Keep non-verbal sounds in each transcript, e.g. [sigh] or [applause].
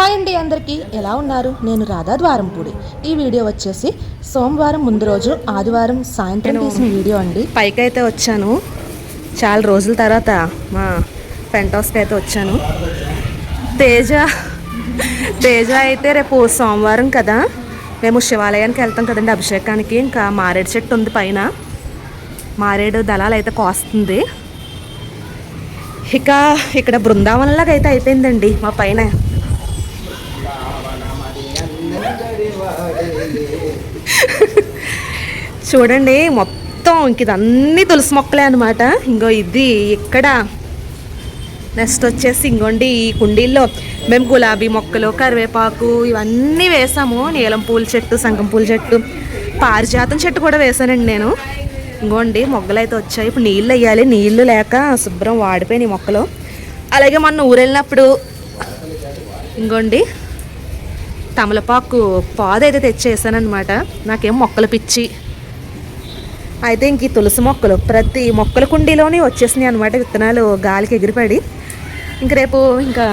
Hi అండి అందరికీ. ఎలా ఉన్నారు? నేను రాధా ద్వారంపూడి. ఈ వీడియో వచ్చేసి సోమవారం ముందు రోజు ఆదివారం సాయంత్రం తీసిన వీడియో అండి. పైకి అయితే వచ్చాను. చాలా రోజుల తర్వాత మా పెంట్ హౌస్కి అయితే వచ్చాను. తేజ తేజ అయితే రేపు సోమవారం కదా. మేము శివాలయానికి వెళ్తాం కదండి అభిషేకానికి. ఇంకా మారేడు చెట్టు ఉంది పైన. మారేడు దళాలు అయితే కోస్తుంది. ఇక ఇక్కడ బృందావనంలాగా అయితే అయిపోయిందండి మా పైన. [laughs] చూడండి మొత్తం ఇంక ఇదన్నీ తులసి మొక్కలే అనమాట ఇంకో ఇది ఇక్కడ. నెక్స్ట్ వచ్చేసి ఇంకోండి ఈ కుండీల్లో మేము గులాబీ మొక్కలు కరివేపాకు ఇవన్నీ వేసాము. నీలం పూల చెట్టు సంగం పూల చెట్టు పారిజాతం చెట్టు కూడా వేసానండి నేను. ఇంకోండి మొగ్గలు అయితే వచ్చాయి. ఇప్పుడు నీళ్ళు వేయాలి. నీళ్ళు లేక శుభ్రం వాడిపోయినాయి మొక్కలు. అలాగే మొన్న ఊరు వెళ్ళినప్పుడు ఇంకోండి తమలపాకు పాదైతే అయితే తెచ్చేసానమాట నాకేం మొక్కలు పిచ్చి. అయితే ఇంక తులసి మొక్కలు ప్రతి మొక్కల కుండీలోనే వచ్చేసినాయి అనమాట విత్తనాలు గాలికి ఎగిరిపడి. ఇంక రేపు ఇంకా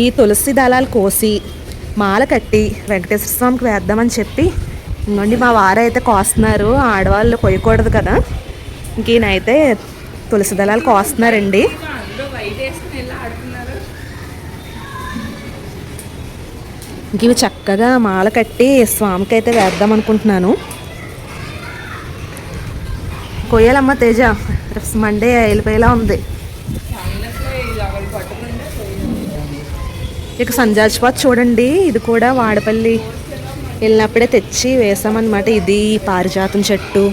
ఈ తులసి దళాలు కోసి మాల కట్టి వెంకటేశ్వర స్వామికి వేద్దామని చెప్పి ఇంకోండి మా వారైతే కోస్తున్నారు ఆడవాళ్ళు కొయ్యకూడదు కదా. ఇంక ఈయనైతే తులసి దళాలు కోస్తున్నారండి. ఇవి చక్కగా మాల కట్టి స్వామికి అయితే వేద్దాం అనుకుంటున్నాను. కొయ్యాలమ్మ తేజ. మండే వెళ్ళిపోయేలా ఉంది. ఇక సంజాజ్పాత్ చూడండి. ఇది కూడా వాడపల్లి వెళ్ళినప్పుడే తెచ్చి వేసామన్నమాట. ఇది పారిజాతం చెట్టు.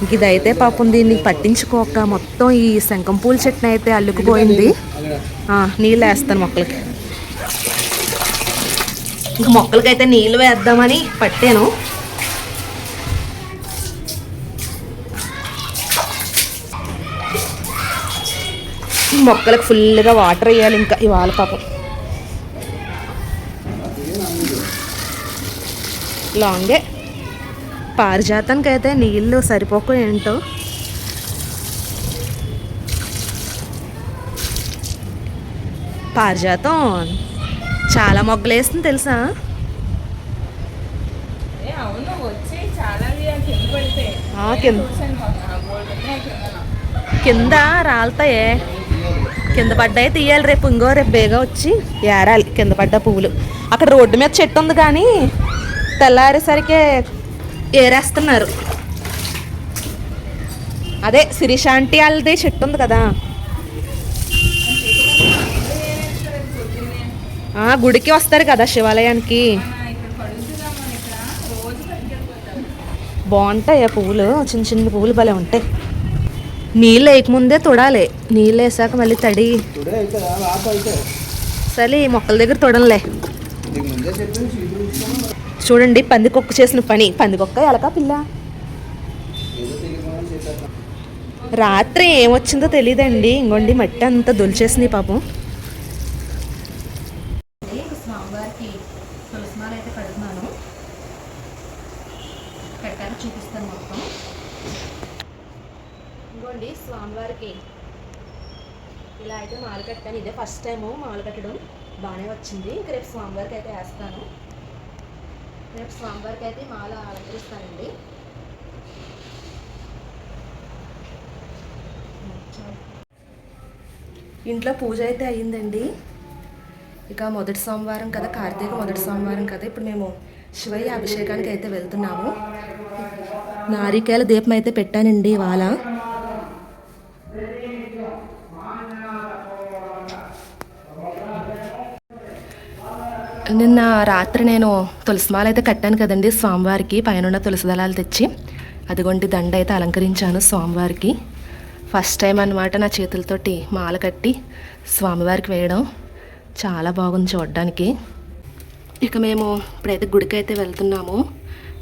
ఇంక ఇదైతే పాపం దీన్ని పట్టించుకోక మొత్తం ఈ శంఖం పూల చెట్టుని అయితే అల్లుకుపోయింది నీళ్ళు వేస్తాను మొక్కలకి. ఇంకా మొక్కలకైతే నీళ్ళు వేద్దామని పట్టాను. మొక్కలకు ఫుల్గా వాటర్ వేయాలి ఇంకా ఇవాళ పాపం. లాంగే పారిజాతానికి అయితే నీళ్ళు సరిపోకు ఏంటో. పారిజాతం చాలా మొగ్గలు వేస్తుంది తెలుసా? కింద రాలుతాయే. కింద పడ్డాయి తీయాలి రేపు ఇంకో రేపు బేగా వచ్చి ఏరాలి కింద పడ్డ పువ్వులు. అక్కడ రోడ్డు మీద చెట్టు ఉంది కానీ తెల్లారేసరికి ఏరేస్తున్నారు. అదే శిరీషాంటి వాళ్ళది చెట్టు ఉంది కదా. గుడికి వస్తారు కదా శివాలయానికి. బాగుంటాయి ఆ పువ్వులు? చిన్న చిన్న పువ్వులు భలే ఉంటాయి. నీళ్ళు వేయకముందే తొడాలి. నీళ్ళు వేసాక మళ్ళీ తడి. సరే ఈ మొక్కల దగ్గర తొడంలే. చూడండి పందికొక్క చేసిన పని. పందికొక్క ఎలకా పిల్ల. రాత్రి ఏమొచ్చిందో తెలియదండి ఇంకోండి మట్టి అంతా దొలిచేసింది పాపం స్వామివారికి తులసిమాల అయితే కడుతున్నాను కట్టాక చూపిస్తాను మొత్తం ఇంకోండి స్వామివారికి ఇలా అయితే మాల కట్టాను. ఇదే ఫస్ట్ టైము మాల కట్టడం బాగానే వచ్చింది. ఇంక రేపు స్వామివారికి అయితే వేస్తాను. రేపు స్వామివారికి అయితే మాల అలంకరిస్తానండి. ఇంట్లో పూజ అయితే అయ్యిందండి. ఇక మొదటి సోమవారం కదా కార్తీక మొదటి సోమవారం కదా. ఇప్పుడు మేము శివయ్య అభిషేకానికి అయితే వెళ్తున్నాము. నారికేల దీపం అయితే పెట్టానండి ఇవాళ. నిన్న రాత్రి నేను తులసిమాల అయితే కట్టాను కదండి స్వామివారికి పైన తులసి దళాలు తెచ్చి. అదిగోండి దండ అయితే అలంకరించాను స్వామివారికి. ఫస్ట్ టైం అన్నమాట నా చేతులతోటి మాల కట్టి స్వామివారికి వేయడం. చాలా బాగుంది చూడడానికి. ఇక మేము ఇప్పుడైతే గుడికి అయితే వెళ్తున్నాము.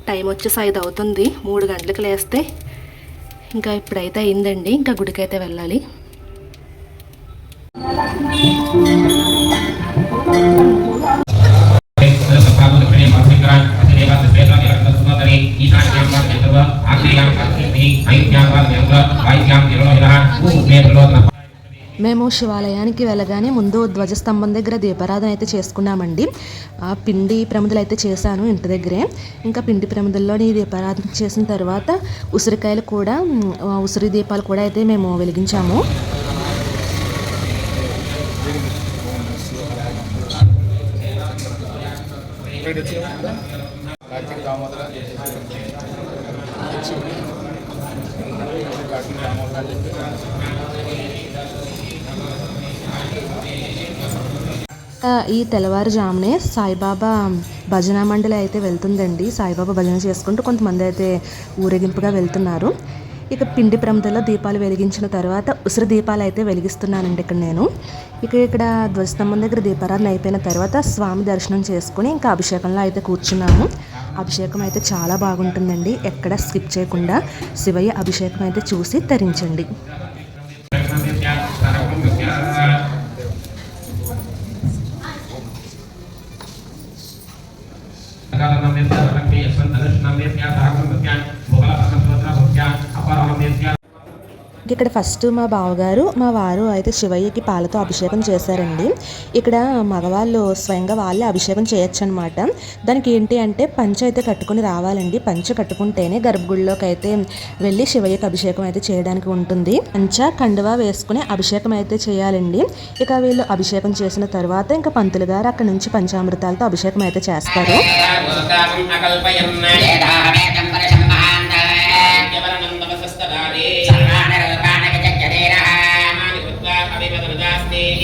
టైం వచ్చేసి ఐదు అవుతుంది మూడు గంటలకు లేస్తే ఇంకా ఇప్పుడైతే అయిందండి ఇంకా గుడికి అయితే వెళ్ళాలి. మేము శివాలయానికి వెళ్ళగానే ముందు ధ్వజస్తంభం దగ్గర దీపారాధన అయితే చేసుకున్నామండి. ఆ పిండి ప్రమిదలు అయితే చేశాను ఇంటి దగ్గరే. ఇంకా పిండి ప్రమిదల్లోని దీపారాధన చేసిన తర్వాత ఉసిరికాయలు కూడా ఉసిరి దీపాలు కూడా అయితే మేము వెలిగించాము. కార్తీక దామోదర కార్తీక దామోదర అని చెప్పి ఆ, ఈ తెల్లవారుజామునే సాయిబాబా భజన మండలి అయితే వెళ్తుందండి. సాయిబాబా భజన చేసుకుంటూ కొంతమంది అయితే ఊరేగింపుగా వెళ్తున్నారు. ఇక పిండి ప్రమిదల్లో దీపాలు వెలిగించిన తర్వాత ఉసిరి దీపాలు అయితే వెలిగిస్తున్నానండి ఇక్కడ నేను. ఇక ఇక్కడ ధ్వజస్తంభం దగ్గర దీపారాధన అయిపోయిన తర్వాత స్వామి దర్శనం చేసుకుని ఇంకా అభిషేకంలో అయితే కూర్చున్నాము. అభిషేకం అయితే చాలా బాగుంటుందండి. ఎక్కడ స్కిప్ చేయకుండా శివయ్య అభిషేకం అయితే చూసి తరించండి. ఇక్కడ ఫస్ట్ మా బావగారు మా వారు అయితే శివయ్యకి పాలతో అభిషేకం చేశారండి. ఇక్కడ మగవాళ్ళు స్వయంగా వాళ్ళే అభిషేకం చేయొచ్చు అనమాట దానికి ఏంటి అంటే పంచ అయితే కట్టుకుని రావాలండి. పంచ కట్టుకుంటేనే గర్భగుడిలోకి అయితే వెళ్ళి శివయ్యకి అభిషేకం అయితే చేయడానికి ఉంటుంది. పంచ కండువా వేసుకుని అభిషేకం అయితే చేయాలండి. ఇక వీళ్ళు అభిషేకం చేసిన తర్వాత ఇంకా పంతులు గారు అక్కడ నుంచి పంచామృతాలతో అభిషేకం అయితే చేస్తారు.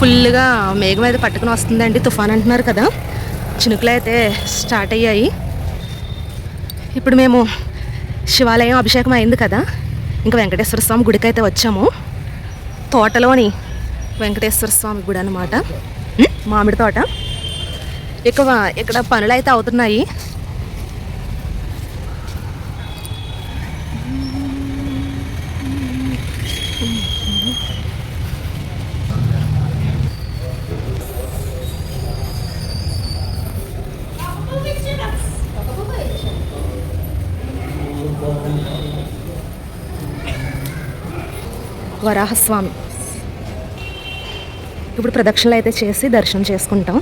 ఫుల్గా మేఘం అయితే పట్టుకుని వస్తుందండి. తుఫాన్ అంటున్నారు కదా. చినుకులు అయితే స్టార్ట్ అయ్యాయి. ఇప్పుడు మేము శివాలయం అభిషేకం అయింది కదా. ఇంకా వెంకటేశ్వర స్వామి గుడికి అయితే వచ్చాము. తోటలోని వెంకటేశ్వర స్వామి గుడి అనమాట మామిడి తోట. ఎక్కువ ఇక్కడ పనులు అయితే అవుతున్నాయి. వరాహస్వామి. ఇప్పుడు ప్రదక్షిణలు అయితే చేసి దర్శనం చేసుకుంటాం.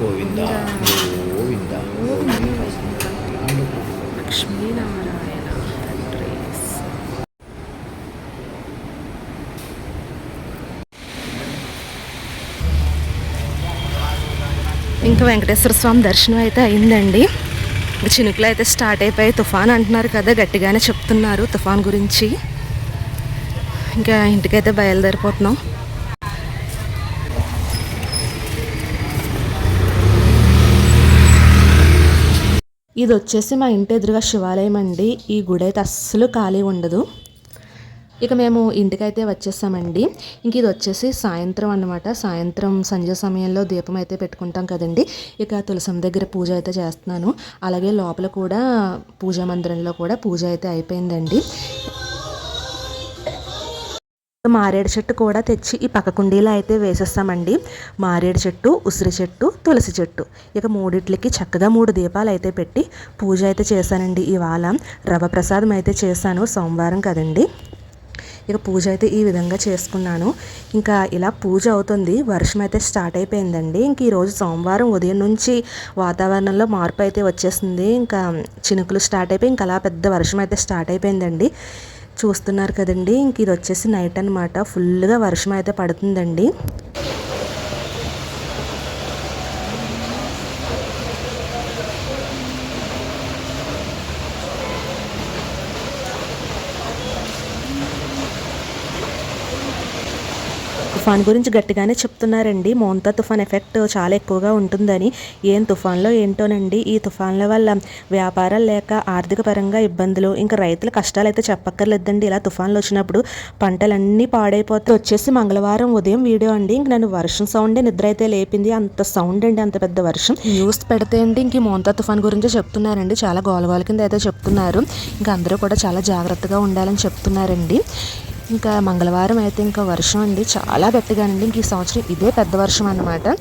గోవింద గోవింద లక్ష్మీనారాయణ ఇంకా వెంకటేశ్వర స్వామి దర్శనం అయితే అయిందండి. చినుకులు అయితే స్టార్ట్ అయిపోయి తుఫాన్ అంటున్నారు కదా గట్టిగానే చెప్తున్నారు తుఫాన్ గురించి. ఇంకా ఇంటికైతే బయలుదేరిపోతున్నాం. ఇది వచ్చేసి మా ఇంటి ఎదురుగా శివాలయం అండి. ఈ గుడి అయితే అస్సలు ఖాళీ ఉండదు. ఇక మేము ఇంటికైతే వచ్చేసామండి ఇంక ఇది వచ్చేసి సాయంత్రం అన్నమాట. సాయంత్రం సంధ్య సమయంలో దీపం అయితే పెట్టుకుంటాం కదండి. ఇక తులసం దగ్గర పూజ అయితే చేస్తున్నాను. అలాగే లోపల కూడా పూజా మందిరంలో కూడా పూజ అయితే అయిపోయిందండి. మారేడు చెట్టు కూడా తెచ్చి ఈ పక్క కుండీలో అయితే వేసేస్తామండి. మారేడు చెట్టు ఉసిరి చెట్టు తులసి చెట్టు. ఇక మూడిట్లకి చక్కగా మూడు దీపాలు అయితే పెట్టి పూజ అయితే చేశానండి ఇవాళ. రవ ప్రసాదం అయితే చేశాను సోమవారం కదండి. ఇక పూజ అయితే ఈ విధంగా చేసుకున్నాను. ఇంకా ఇలా పూజ అవుతుంది. వర్షం అయితే స్టార్ట్ అయిపోయిందండి. ఇంక ఈరోజు సోమవారం ఉదయం నుంచి వాతావరణంలో మార్పు అయితే వచ్చేసింది. ఇంకా చినుకులు స్టార్ట్ అయిపోయి ఇంకా అలా పెద్ద వర్షం అయితే స్టార్ట్ అయిపోయిందండి. చూస్తున్నారు కదండి. ఇంక ఇది వచ్చేసి నైట్ అనమాట ఫుల్గా వర్షం అయితే పడుతుందండి. తుఫాన్ గురించి గట్టిగానే చెప్తున్నారండి. మోంతా తుఫాన్ ఎఫెక్ట్ చాలా ఎక్కువగా ఉంటుందని ఏం తుఫాన్లో ఏంటోనండి. ఈ తుఫాన్ల వల్ల వ్యాపారాలు లేక ఆర్థిక పరంగా ఇబ్బందులు ఇంకా రైతుల కష్టాలు అయితే చెప్పక్కర్లేదండి. ఇలా తుఫాన్లు వచ్చినప్పుడు పంటలన్నీ పాడైపోతాయి. వచ్చేసి మంగళవారం ఉదయం వీడియో అండి. ఇంక నన్ను వర్షం సౌండే నిద్ర అయితే లేపింది. అంత సౌండ్ అండి అంత పెద్ద వర్షం. న్యూస్ పెడితే అండి ఇంక మోంతా తుఫాన్ గురించి చెప్తున్నారండి. చాలా గోలగోల కింద అయితే చెప్తున్నారు. ఇంకా అందరూ కూడా చాలా జాగ్రత్తగా ఉండాలని చెప్తున్నారండి. ఇంకా మంగళవారం అయితే ఇంకా వర్షం అండి. చాలా గట్టిగా అండి. ఇంక ఈ సంవత్సరం ఇదే పెద్ద వర్షం అనమాట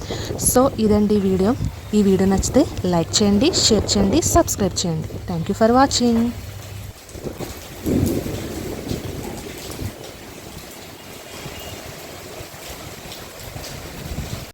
సో ఇదండి వీడియో. ఈ వీడియో నచ్చితే లైక్ చేయండి షేర్ చేయండి సబ్స్క్రైబ్ చేయండి. Thank you for watching